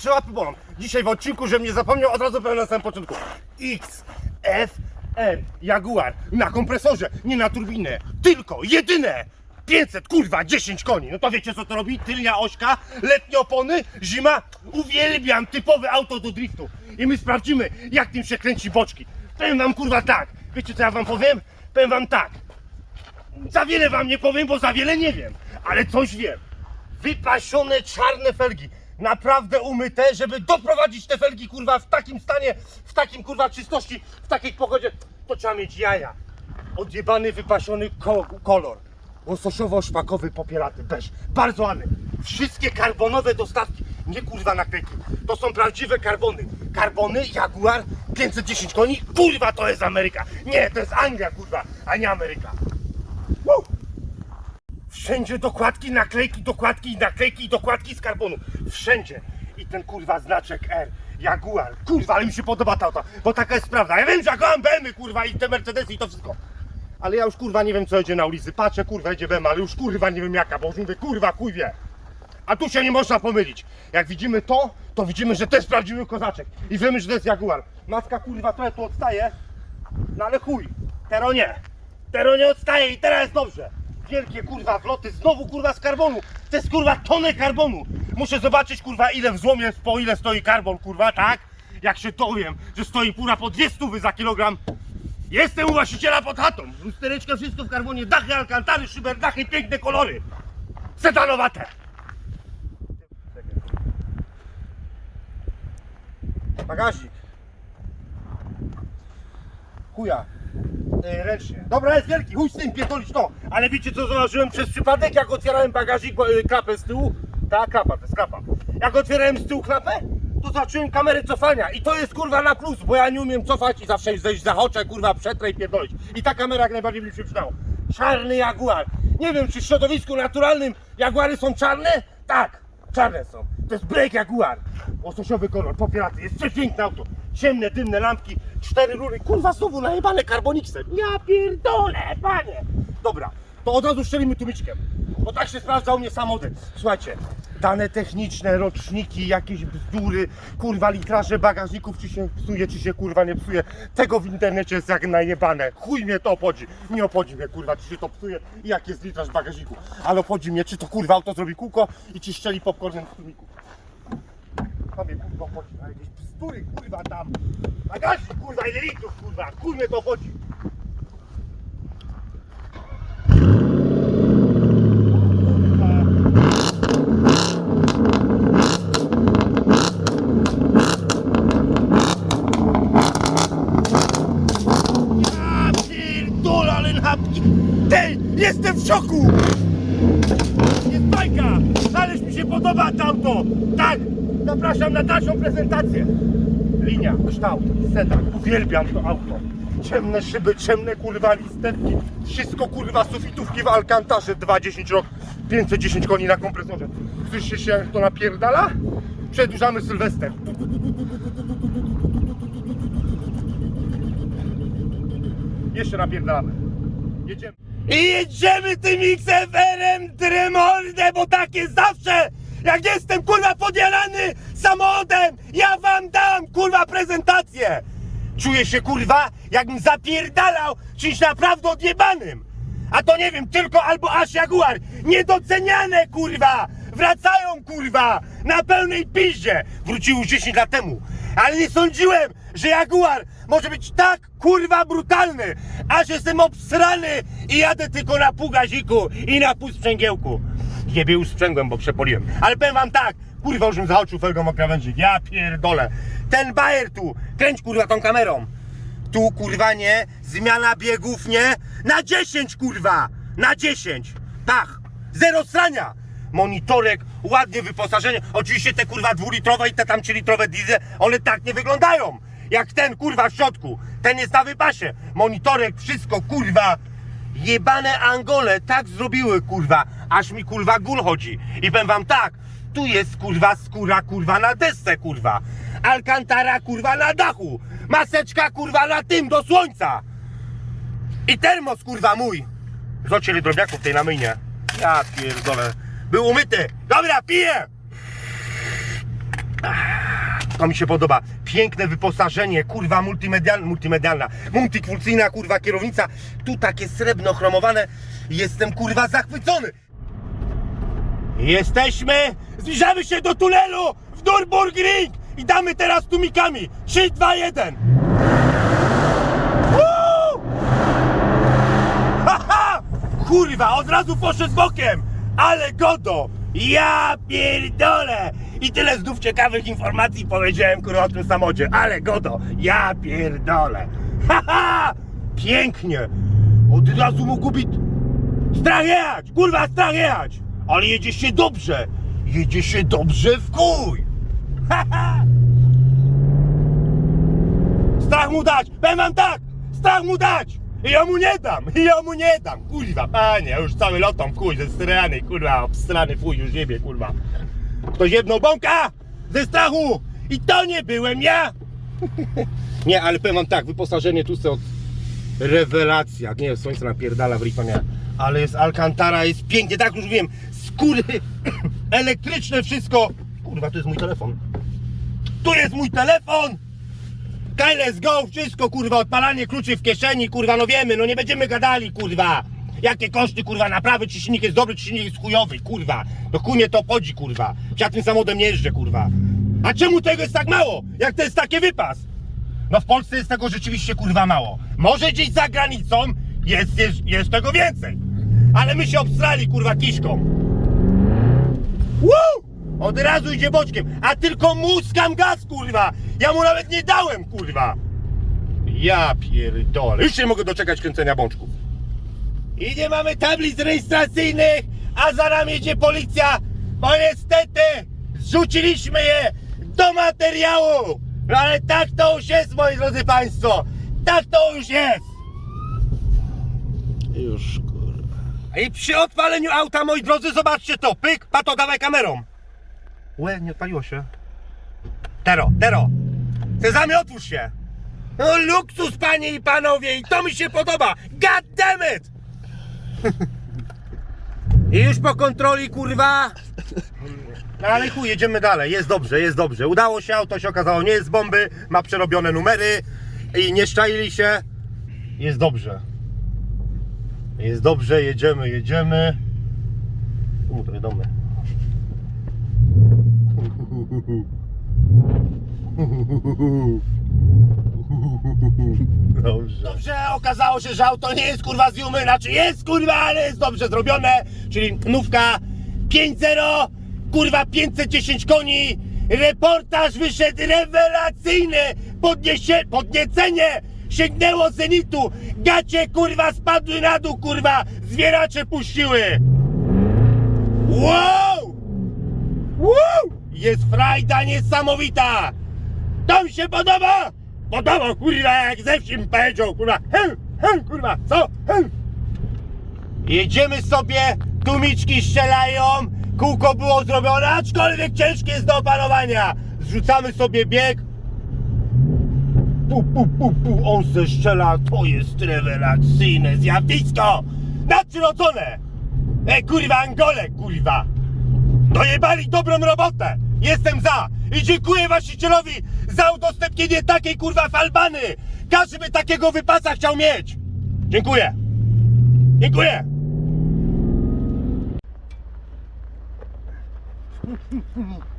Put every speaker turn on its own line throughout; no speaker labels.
Jeszcze łapy bolą. Dzisiaj w odcinku, że mnie zapomniał, od razu powiem na samym początku. X, F, R, Jaguar. Na kompresorze, nie na turbinę. Tylko, jedyne. 500, kurwa, 10 koni. No to wiecie co to robi? Tylnia ośka, letnie opony, zima. Uwielbiam typowe auto do driftu. I my sprawdzimy, jak tym się kręci boczki. Powiem wam kurwa tak. Wiecie co ja wam powiem? Powiem wam tak. Za wiele wam nie powiem, bo za wiele nie wiem. Ale coś wiem. Wypasione czarne felgi. Naprawdę umyte, żeby doprowadzić te felgi kurwa w takim stanie, w takim kurwa czystości, w takiej pogodzie, to trzeba mieć jaja. Odjebany, wypasiony ko kolor. Łososiowo-szpakowy popielaty, beż. Bardzo ładny. Wszystkie karbonowe dostawki, nie kurwa naklejki. To są prawdziwe karbony. Karbony, Jaguar, 510 koni, kurwa to jest Ameryka. Nie, to jest Anglia kurwa, a nie Ameryka. Woo! Wszędzie dokładki, naklejki, dokładki, naklejki dokładki z karbonu. Wszędzie. I ten kurwa znaczek R. Jaguar. Kurwa, ale mi się podoba ta auto, bo taka jest prawda. Ja wiem, że ja kocham BMW, kurwa, i te Mercedesy i to wszystko. Ale ja już kurwa nie wiem co jedzie na ulicy. Patrzę, kurwa, jedzie BMW, ale już kurwa nie wiem jaka, bo już mówię, kurwa, chuj wie. A tu się nie można pomylić. Jak widzimy to, to widzimy, że to jest prawdziwy kozaczek. I wiemy, że to jest Jaguar. Matka kurwa trochę tu odstaje, no ale chuj. Tero nie. Tero nie odstaje i teraz jest dobrze. Wielkie kurwa wloty, znowu kurwa z karbonu. To jest kurwa tonę karbonu. Muszę zobaczyć kurwa ile w złomie, po ile stoi karbon kurwa, tak? Jak się dowiem, że stoi kurwa po dwie stówy za kilogram. Jestem u właściciela pod chatą. Lustereczka, wszystko w karbonie, dachy, alkantary, szyberdachy, piękne kolory. Sedanowate. Bagażnik. Chuja. Yy, ręcznie. Dobra, jest wielki, chuj z tym, pierdolić to. Ale wiecie co zauważyłem przez przypadek, jak otwierałem bagażnik, yy, klapę z tyłu? Ta klapa, to jest klapa. Jak otwierałem z tyłu klapę, to zobaczyłem kamerę cofania. I to jest kurwa na plus, bo ja nie umiem cofać i zawsze zejść za oczę, kurwa, przetrę i pierdolić. I ta kamera jak najbardziej mi się przydała. Czarny Jaguar. Nie wiem, czy w środowisku naturalnym Jaguary są czarne? Tak, czarne są. To jest Break Jaguar. Łososiowy kolor, popieraty. Jest przepiękne auto. Ciemne, dymne lampki, cztery rury. Kurwa, znowu najebane karboniksem. Ja pierdolę, panie. Dobra, to od razu szczelimy tumiczkiem. Bo tak się sprawdza u mnie samochody. Słuchajcie, dane techniczne, roczniki, jakieś bzdury, kurwa, litraże bagażników, czy się psuje, czy się kurwa nie psuje. Tego w internecie jest jak najebane. Chuj mnie to obchodzi. Nie obchodzi mnie, kurwa, czy się to psuje i jak jest litraż bagażniku. Ale obchodzi mnie, czy to kurwa auto zrobi kółko i czy szczeli popcornem w tłumiku. To mnie kurwa obchodzi, a jakieś bzdury, kurwa, tam. Bagażnik, kurwa, ile litrów, kurwa, mnie to obchodzi. Ja! Ty, jestem w szoku! Jest bajka! Ależ mi się podoba to auto! Tak! Zapraszam na dalszą prezentację! Linia, kształt, sedan. Uwielbiam to auto. Ciemne szyby, ciemne kurwa listerki. Wszystko kurwa sufitówki w Alcantarze. 2,10 rok, 510 koni na kompresorze. Słyszycie się jak to napierdala? Przedłużamy Sylwester. Jeszcze napierdalamy. Jedziemy. I jedziemy tym XFR-em Tremordę, bo tak jest zawsze! Jak jestem kurwa podjarany samochodem, ja wam dam kurwa prezentację! Czuję się kurwa, jakbym zapierdalał czymś naprawdę odjebanym! A to nie wiem, tylko albo aż Jaguar, niedoceniane kurwa! Wracają kurwa, na pełnej piździe! Wróciły już 10 lat temu, ale nie sądziłem, że Jaguar może być tak kurwa brutalny, aż jestem obsrany i jadę tylko na pół gaziku i na pół sprzęgiełku. Jebie już sprzęgłem, bo przepoliłem. Ale powiem wam tak, kurwa już bym zaoczył felgą o krawędzi. Ja pierdolę. Ten bajer tu, kręć kurwa tą kamerą. Tu kurwa nie, zmiana biegów nie, na 10 kurwa, na 10. Tak, zero strania. Monitorek, ładnie wyposażenie. Oczywiście te kurwa dwulitrowe i te tam trzylitrowe diesle, one tak nie wyglądają. Jak ten kurwa w środku. Ten jest na wypasie. Monitorek, wszystko kurwa. Jebane Angole tak zrobiły kurwa, aż mi kurwa gul chodzi. I powiem wam tak, tu jest kurwa skóra kurwa na desce kurwa. Alcantara kurwa na dachu. Maseczka kurwa na tym do słońca. I termos kurwa mój. Zobaczcie ile drobiaków tej na myjnie. Ja pierdolę. Był umyty. Dobra, piję. To mi się podoba. Piękne wyposażenie, kurwa multimedialna, multimedialna, multifunkcyjna, kurwa kierownica. Tu takie srebrno chromowane. Jestem kurwa zachwycony. Jesteśmy, zbliżamy się do tunelu w Nürburgring i damy teraz tumikami. 3, 2, 1. Woo! Haha! Kurwa, od razu poszedł bokiem! Ale godo! Ja pierdolę! I tyle znów ciekawych informacji powiedziałem kurwa o tym samochodzie. Ale godo! Ja pierdolę! Haha! Pięknie! Od razu mógł być strach jechać! Kurwa, strach jechać! Ale jedzie się dobrze! Jedzie się dobrze w kuj! Haha! Strach mu dać! Powiem wam tak! Strach mu dać! I ja mu nie dam! I ja mu nie dam! Kurwa, panie, już cały lotą w chuj, ze strany, kurwa, obstrany fuj, już jebie, kurwa. Ktoś jedną bąka ze strachu! I to nie byłem ja! nie, ale powiem wam tak, wyposażenie tu od rewelacja. Nie, słońce napierdala w Ritonie. Ale jest Alcantara, jest pięknie, tak już wiem. Skóry elektryczne, wszystko. Kurwa, to jest mój telefon. Tu jest mój telefon! Kaj, let's go, wszystko kurwa, odpalanie kluczy w kieszeni, kurwa, no wiemy, no nie będziemy gadali, kurwa. Jakie koszty, kurwa, naprawy, czy silnik jest dobry, czy silnik jest chujowy, kurwa. No chuj mnie to obchodzi, kurwa. Ja tym samochodem nie jeżdżę, kurwa. A czemu tego jest tak mało, jak to jest taki wypas? No w Polsce jest tego rzeczywiście, kurwa, mało. Może gdzieś za granicą jest, jest, jest tego więcej. Ale my się obstrali, kurwa, kiszką. Woo! Od razu idzie boczkiem, a tylko muskam gaz, kurwa! Ja mu nawet nie dałem, kurwa! Ja pierdolę. Już nie mogę doczekać kręcenia bączków. I nie mamy tablic rejestracyjnych, a za nami jedzie policja, bo niestety zrzuciliśmy je do materiału! No ale tak to już jest, moi drodzy państwo! Tak to już jest!
Już kurwa.
I przy odpaleniu auta, moi drodzy, zobaczcie to. Pyk, pato, dawaj kamerą. Łe, nie odpaliło się. Tero, Tero. Cezamy, otwórz się. No luksus, panie i panowie, i to mi się podoba. God damn it! I już po kontroli, kurwa. No ale chuj, jedziemy dalej. Jest dobrze, jest dobrze. Udało się, auto się okazało, nie jest z bomby, ma przerobione numery i nie szczaili się. Jest dobrze. Jest dobrze, jedziemy, jedziemy. U, to wiadomo. Dobrze. Dobrze, okazało się, że auto nie jest kurwa z Jumy, znaczy jest kurwa, ale jest dobrze zrobione, czyli nówka 5.0, kurwa 510 koni, reportaż wyszedł rewelacyjny, Podniesie, podniecenie sięgnęło zenitu, gacie kurwa spadły na dół kurwa, zwieracze puściły. Wow! Wow! Jest frajda niesamowita! To mi się podoba! Podoba, kurwa, jak ze wsi mi powiedział, kurwa, hem, hem, kurwa, co, hem. Jedziemy sobie, tumiczki strzelają, kółko było zrobione, aczkolwiek ciężkie jest do opanowania. Zrzucamy sobie bieg. Pu, pu, pu, pu, on se strzela, to jest rewelacyjne zjawisko! Nadprzyrodzone! E, kurwa, Angole, kurwa! Dojebali dobrą robotę! Jestem za! I dziękuję właścicielowi za udostępnienie takiej kurwa falbany! Każdy by takiego wypasa chciał mieć! Dziękuję! Dziękuję!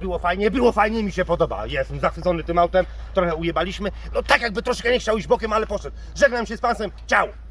Było fajnie, było fajnie, mi się podoba. Jestem zachwycony tym autem, trochę ujebaliśmy. No tak jakby troszkę nie chciał iść bokiem, ale poszedł. Żegnam się z panem, ciao!